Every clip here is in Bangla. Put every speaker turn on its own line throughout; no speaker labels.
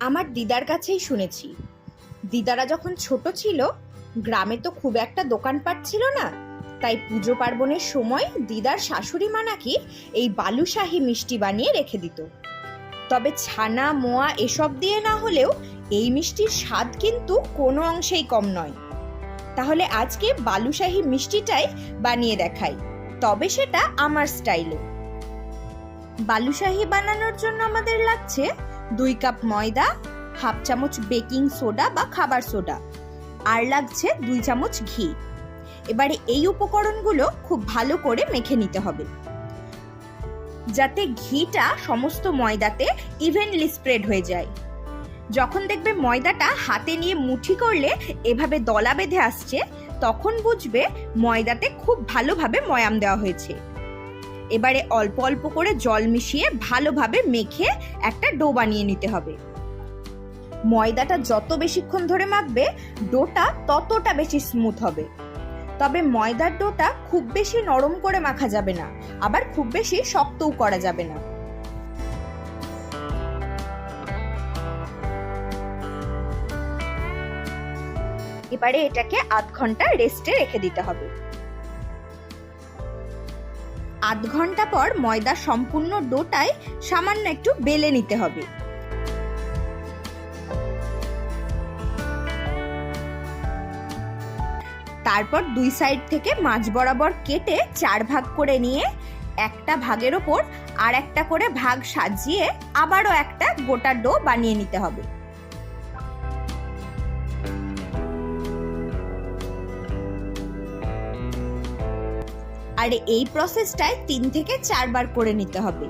আমার দিদার কাছেই শুনেছি। দিদারা যখন ছোট ছিল, গ্রামে তো খুব একটা দোকানপাট ছিল না। তাই পুজো পার্বণের সময় দিদার শাশুড়ি মা নাকি এই বালুশাহি মিষ্টি বানিয়ে রেখে দিত। তবে ছানা, মোয়া এসব দিয়ে না হলেও এই মিষ্টির স্বাদ কিন্তু কোনো অংশেই কম নয়। তাহলে আজকে বালুশাহি মিষ্টিটাই বানিয়ে দেখাই। তবে সেটা আমার স্টাইলে। বালুশাহি বানানোর জন্য আমাদের লাগছে দুই কাপ ময়দা, হাফ চামচ বেকিং সোডা বা খাবার সোডা, আর লাগছে দুই চামচ ঘি। এবারে এই উপকরণগুলো খুব ভালো করে মেখে নিতে হবে। যাতে ঘিটা সমস্ত ময়দাতে ইভেনলি স্প্রেড হয়ে যায়। যখন দেখবে ময়দাটা হাতে নিয়ে মুঠি করলে এভাবে দলা বেঁধে আসছে, তখন বুঝবে ময়দাতে খুব ভালোভাবে ময়াম দেওয়া হয়েছে। এবারে অল্প অল্প করে জল মিশিয়ে ভালোভাবে মেখে একটা ডো বানিয়ে নিতে হবে। ময়দাটা যত বেশিক্ষণ ধরে মাখবে, ডোটা ততটা বেশি স্মুথ হবে। তবে ময়দার ডোটা খুব বেশি নরম করে মাখা যাবে না, আবার খুব বেশি শক্তও করা যাবে না। এবারে এটাকে আধ ঘণ্টা রেস্টে রেখে দিতে হবে। আধ ঘণ্টা পর ময়দা সম্পূর্ণ ডোটায় সামান্য একটু বেলে নিতে হবে। তারপর দুই সাইড থেকে মাছ বরাবর কেটে চার ভাগ করে নিয়ে একটা ভাগের ওপর আর একটা করে ভাগ সাজিয়ে আবারও একটা গোটা ডো বানিয়ে নিতে হবে। আর এই প্রসেসটায় তিন থেকে চারবার করে নিতে হবে।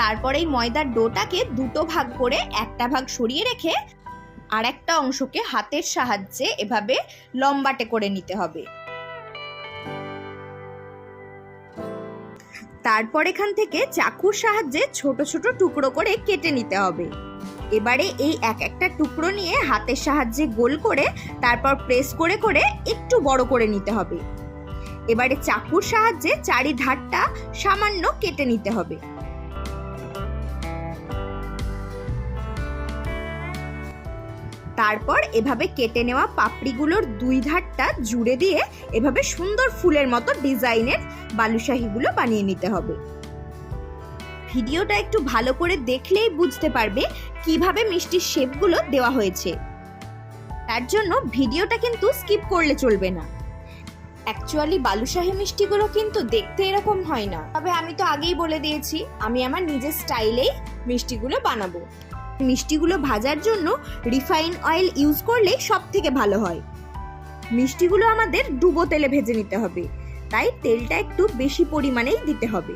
তারপরে এই ময়দার ডোটাকে দুটো ভাগ করে একটা ভাগ সরিয়ে রেখে আর একটা অংশকে হাতের সাহায্যে এভাবে লম্বাটে করে নিতে হবে। তারপর এখান থেকে চাকুর সাহায্যে ছোট ছোট টুকরো করে কেটে নিতে হবে। এবারে এই এক একটা টুকরো নিয়ে হাতের সাহায্যে গোল করে, তারপর প্রেস করে করে একটু বড় করে নিতে হবে। এবারে চাকুর সাহায্যে চারি ধারটা সামান্য কেটে নিতে হবে। তারপর এভাবে কেটে নেওয়া পাপড়িগুলোর দুই ধারটা জুড়ে দিয়ে এভাবে সুন্দর ফুলের মতো ডিজাইনের বালুশাহিগুলো বানিয়ে নিতে হবে। ভিডিওটা একটু ভালো করে দেখলেই বুঝতে পারবে কীভাবে মিষ্টির শেপগুলো দেওয়া হয়েছে। তার জন্য ভিডিওটা কিন্তু স্কিপ করলে চলবে না। অ্যাকচুয়ালি বালুশাহী মিষ্টিগুলো কিন্তু দেখতে এরকম হয় না। তবে আমি তো আগেই বলে দিয়েছি, আমি আমার নিজের স্টাইলেই মিষ্টিগুলো বানাবো। মিষ্টিগুলো ভাজার জন্য রিফাইন অয়েল ইউজ করলেই সব থেকে ভালো হয়। মিষ্টিগুলো আমাদের ডুবো তেলে ভেজে নিতে হবে। তাই তেলটা একটু বেশি পরিমাণেই দিতে হবে।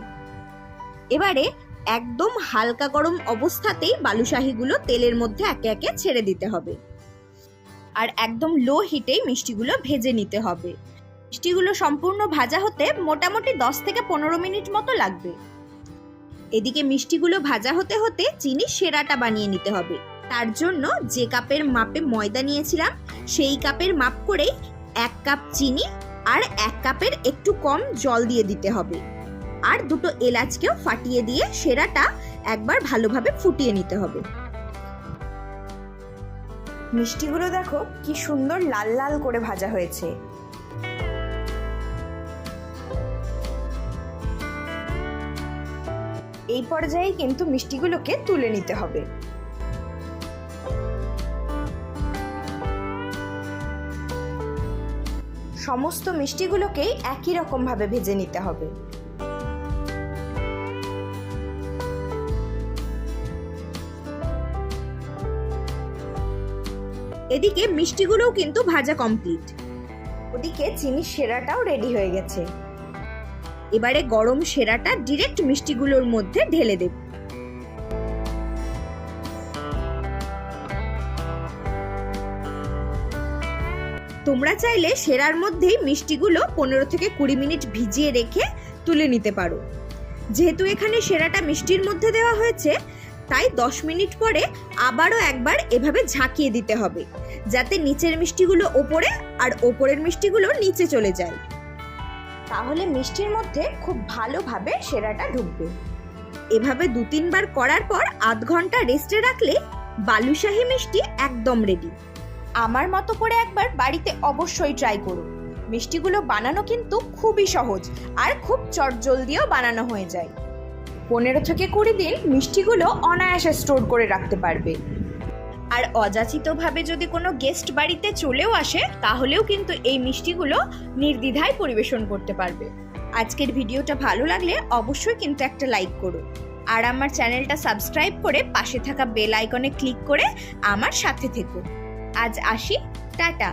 এবারে একদম হালকা গরম অবস্থাতেই বালুশাহিগুলো তেলের মধ্যে একে একে ছেড়ে দিতে হবে। আর একদম লো হিটেই মিষ্টিগুলো ভেজে নিতে হবে। মিষ্টিগুলো সম্পূর্ণ ভাজা হতে মোটামুটি দশ থেকে পনেরো মিনিট মতো লাগবে। এদিকে মিষ্টিগুলো ভাজা হতে হতে চিনি সেরাটা বানিয়ে নিতে হবে। তার জন্য যে কাপের মাপে ময়দা নিয়েছিলাম, সেই কাপের মাপ করেই এক কাপ চিনি আর এক কাপের একটু কম জল দিয়ে দিতে হবে। আর দুটো এলাচকেও ফাটিয়ে দিয়ে সেরাটা একবার ভালোভাবে ফুটিয়ে নিতে হবে। মিষ্টিগুলো দেখো কি সুন্দর লাল লাল করে ভাজা হয়েছে। এই পর্যায়ে কিন্তু মিষ্টিগুলোকে তুলে নিতে হবে। সমস্ত মিষ্টিগুলোকেই একই রকম ভাবে ভেজে নিতে হবে। এদিকে মিষ্টিগুলোও কিন্তু ভাজা কমপ্লিট। ওদিকে চিনির সেরাটাও রেডি হয়ে গেছে। এবারে গরম সেরাটা ডিরেক্ট মিষ্টিগুলোর মধ্যে ঢেলে দেব। তোমরা চাইলে সেরার মধ্যেই মিষ্টিগুলো পনেরো থেকে কুড়ি মিনিট ভিজিয়ে রেখে তুলে নিতে পারো। যেহেতু এখানে সেরাটা মিষ্টির মধ্যে দেওয়া হয়েছে, তাই দশ মিনিট পরে আবারও একবার এভাবে ঝাঁকিয়ে দিতে হবে, যাতে নিচের মিষ্টিগুলো ওপরে আর ওপরের মিষ্টিগুলো নিচে চলে যায়। তাহলে মিষ্টির মধ্যে খুব ভালোভাবে সেরাটা ঢুকবে। এভাবে দু তিনবার করার পর আধ ঘণ্টা রেস্টে রাখলে বালুশাহি মিষ্টি একদম রেডি আমার মতো করে একবার বাড়িতে অবশ্যই ট্রাই করুন। মিষ্টিগুলো বানানো কিন্তু খুবই সহজ আর খুব চটজলদিও বানানো হয়ে যায়। পনেরো থেকে কুড়ি দিন মিষ্টিগুলো অনায়াসে স্টোর করে রাখতে পারবে। আর অযাচিতভাবে যদি কোনো গেস্ট বাড়িতে চলেও আসে, তাহলেও কিন্তু এই মিষ্টিগুলো নির্দ্বিধায় পরিবেশন করতে পারবে। আজকের ভিডিওটা ভালো লাগলে অবশ্যই কিন্তু একটা লাইক করো আর আমার চ্যানেলটা সাবস্ক্রাইব করে পাশে থাকা বেল আইকনে ক্লিক করে আমার সাথে থেকো আজ আসি, টাটা।